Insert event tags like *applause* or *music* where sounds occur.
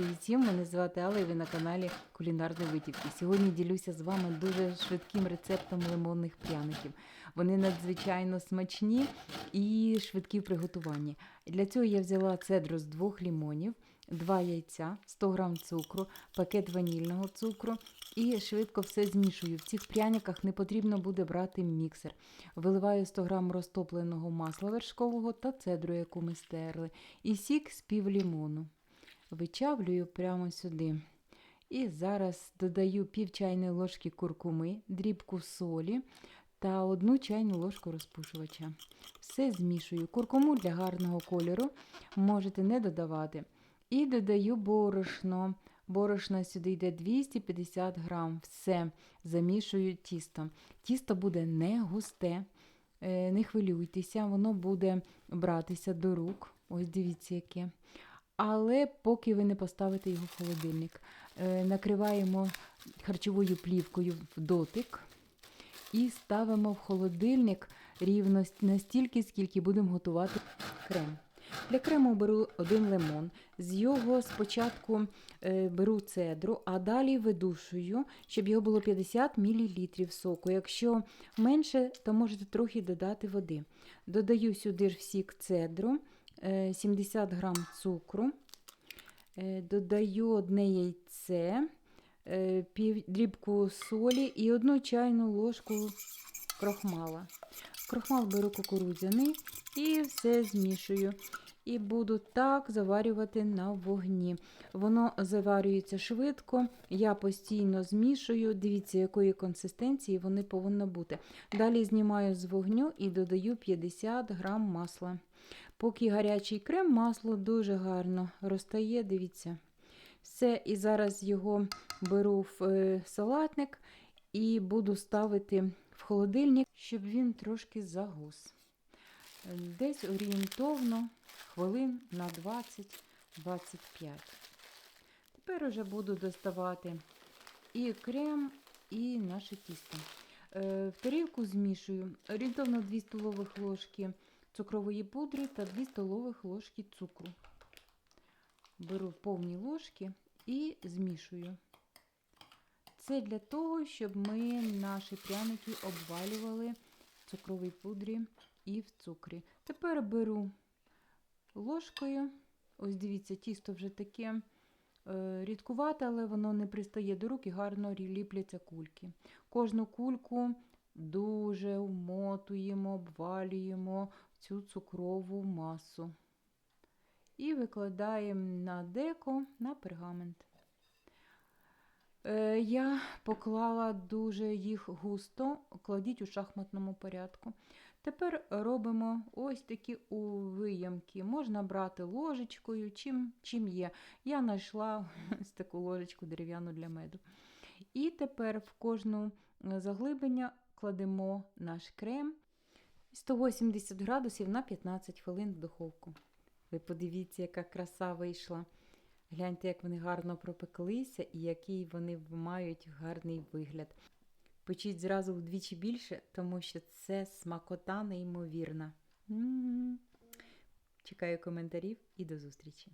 Привіт всім! Мене звати Алла і ви на каналі Кулінарні Витівки. Сьогодні ділюся з вами дуже швидким рецептом лимонних пряників. Вони надзвичайно смачні і швидкі в приготуванні. Для цього я взяла цедру з двох лімонів, два яйця, 100 г цукру, пакет ванільного цукру і швидко все змішую. В цих пряниках не потрібно буде брати міксер. Виливаю 100 г розтопленого масла вершкового та цедру, яку ми стерли, і сік з пів лімону вичавлюю прямо сюди. І зараз додаю пів чайної ложки куркуми, дрібку солі та одну чайну ложку розпушувача. Все змішую. Куркуму для гарного кольору можете не додавати. І додаю борошно. Борошна сюди йде 250 грам. Все замішую тісто. Тісто буде не густе, е, не хвилюйтеся, воно буде братися до рук. Ось дивіться, яке але поки ви не поставите його в холодильник. Е, накриваємо харчовою плівкою в дотик і ставимо в холодильник рівно настільки, скільки будемо готувати крем. Для крему беру один лимон. З його спочатку е, беру цедру, а далі видушую, щоб його було 50 мл соку. Якщо менше, то можете трохи додати води. Додаю сюди ж в сік цедру. 70 грам цукру, е, додаю одне яйце, е, дрібку солі і одну чайну ложку крохмала. Крохмал беру кукурудзяний і все змішую. І буду так заварювати на вогні. Воно заварюється швидко, я постійно змішую. Дивіться, якої консистенції вони повинні бути. Далі знімаю з вогню і додаю 50 грам масла. Поки гарячий крем, масло дуже гарно розтає, дивіться. Все, і зараз його беру в е, салатник і буду ставити в холодильник, щоб він трошки загус. Десь орієнтовно хвилин на 20-25. Тепер уже буду доставати і крем, і наше тісто. Е, В тарілку змішую орієнтовно 2 столових ложки цукрової пудри та 2 столових ложки цукру. Беру повні ложки і змішую. Це для того, щоб ми наші пряники обвалювали в цукровій пудрі і в цукрі. Тепер беру ложкою, ось дивіться, тісто вже таке е, рідкувате, але воно не пристає до рук і гарно ліпляться кульки. Кожну кульку дуже вмотуємо, обвалюємо цю цукрову масу. І викладаємо на деко на пергамент. Е, Я поклала дуже їх густо, кладіть у шахматному порядку. Тепер робимо ось такі виямки. Можна брати ложечкою, чим чим є. Я знайшла *laughs* ось таку ложечку дерев'яну для меду. І тепер в кожну заглиблення кладемо наш крем 180 градусів на 15 хвилин в духовку. Ви подивіться, яка краса вийшла. Гляньте, як вони гарно пропеклися і який вони мають гарний вигляд. Печіть зразу вдвічі більше, тому що це смакота неймовірна. М -м -м. Чекаю коментарів і до зустрічі!